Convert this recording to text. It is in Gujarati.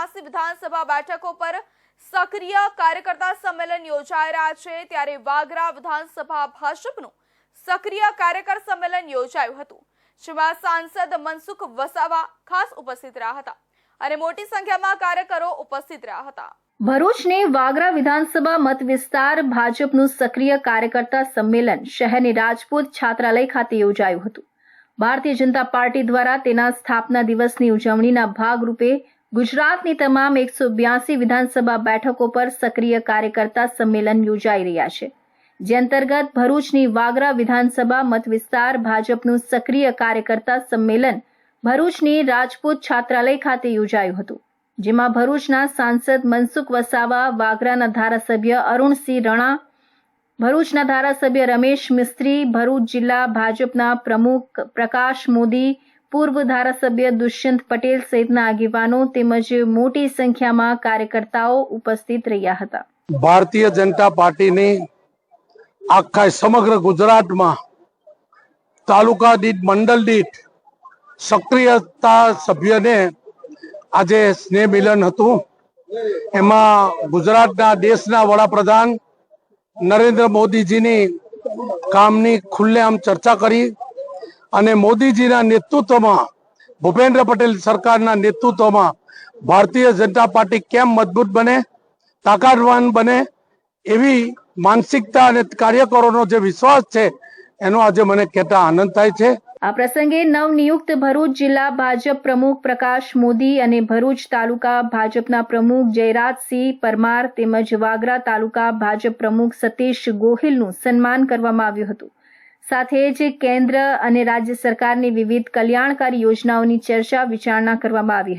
બ્યાસી વિધાનસભા બેઠકો પર સક્રિય કાર્યકર્તા સંમેલન યોજાઈ રહ્યા છે. ત્યારે વાગરા વિધાનસભા ભાજપનું સક્રિય કાર્યકર સંમેલન યોજાયું હતું, જેમાં સાંસદ મનસુખ વસાવા ખાસ ઉપસ્થિત રહ્યા હતા અને મોટી સંખ્યામાં કાર્યકરો ઉપસ્થિત રહ્યા હતા. ભરૂચની વાગરા વિધાનસભા મત વિસ્તાર ભાજપનું સક્રિય કાર્યકર્તા સંમેલન શહેરની રાજપૂત છાત્રાલય ખાતે યોજાયું હતું. ભારતીય જનતા પાર્ટી દ્વારા તેના સ્થાપના દિવસની ઉજવણીના ભાગરૂપે ગુજરાતની તમામ એકસો બ્યાસી વિધાનસભા બેઠકો પર સક્રિય કાર્યકર્તા સંમેલન યોજાઈ રહ્યા છે. જે અંતર્ગત ભરૂચની વાગરા વિધાનસભા મત વિસ્તાર ભાજપનું સક્રિય કાર્યકર્તા સંમેલન ભરૂચની રાજપૂત છાત્રાલય ખાતે યોજાયું હતું, જેમાં ભરૂચના સાંસદ મનસુખ વસાવા, વાગરાના ધારાસભ્ય અરુણસિંહ રણા, ભરૂચના ધારાસભ્ય રમેશ મિસ્ત્રી, ભરૂચ જિલ્લા ભાજપના પ્રમુખ પ્રકાશ મોદી પૂર્વ ધારાસભ્ય દુષ્યંત પટેલ સહિતના આગેવાનો તેમજ મોટી સંખ્યામાં કાર્યકર્તાઓ ઉપસ્થિત રહ્યા હતા. ભારતીય જનતા પાર્ટીની આખા સમગ્ર ગુજરાતમાં તાલુકા દીઠ, મંડળ દીઠ સક્રિયતા સભ્યને આજે સ્નેહ મિલન હતું. એમાં ગુજરાતના દેશના વડાપ્રધાન નરેન્દ્ર મોદીજીની કામની ખુલ્લેઆમ ચર્ચા કરી. અને મોદીજીના નેતૃત્વમાં, ભૂપેન્દ્ર પટેલ સરકારના નેતૃત્વમાં ભારતીય જનતા પાર્ટી કેમ મજબૂત બને, તાકાતવાન બને એવી માનસિકતા અને કાર્યકરોનો જે વિશ્વાસ છે, એનો આજે મને કહેતા આનંદ થાય છે. આ પ્રસંગે નવનિયુક્ત ભરૂચ જિલ્લા ભાજપ પ્રમુખ પ્રકાશ મોદી અને ભરૂચ તાલુકા ભાજપના પ્રમુખ જયરાજસિંહ પરમાર તેમજ વાગરા તાલુકા ભાજપ પ્રમુખ સતીશ ગોહિલનું સન્માન કરવામાં આવ્યું હતું. સાથે જ કેન્દ્ર અને રાજ્ય સરકારની વિવિધ કલ્યાણકારી યોજનાઓની ચર્ચા વિચારણા કરવામાં આવી હતી.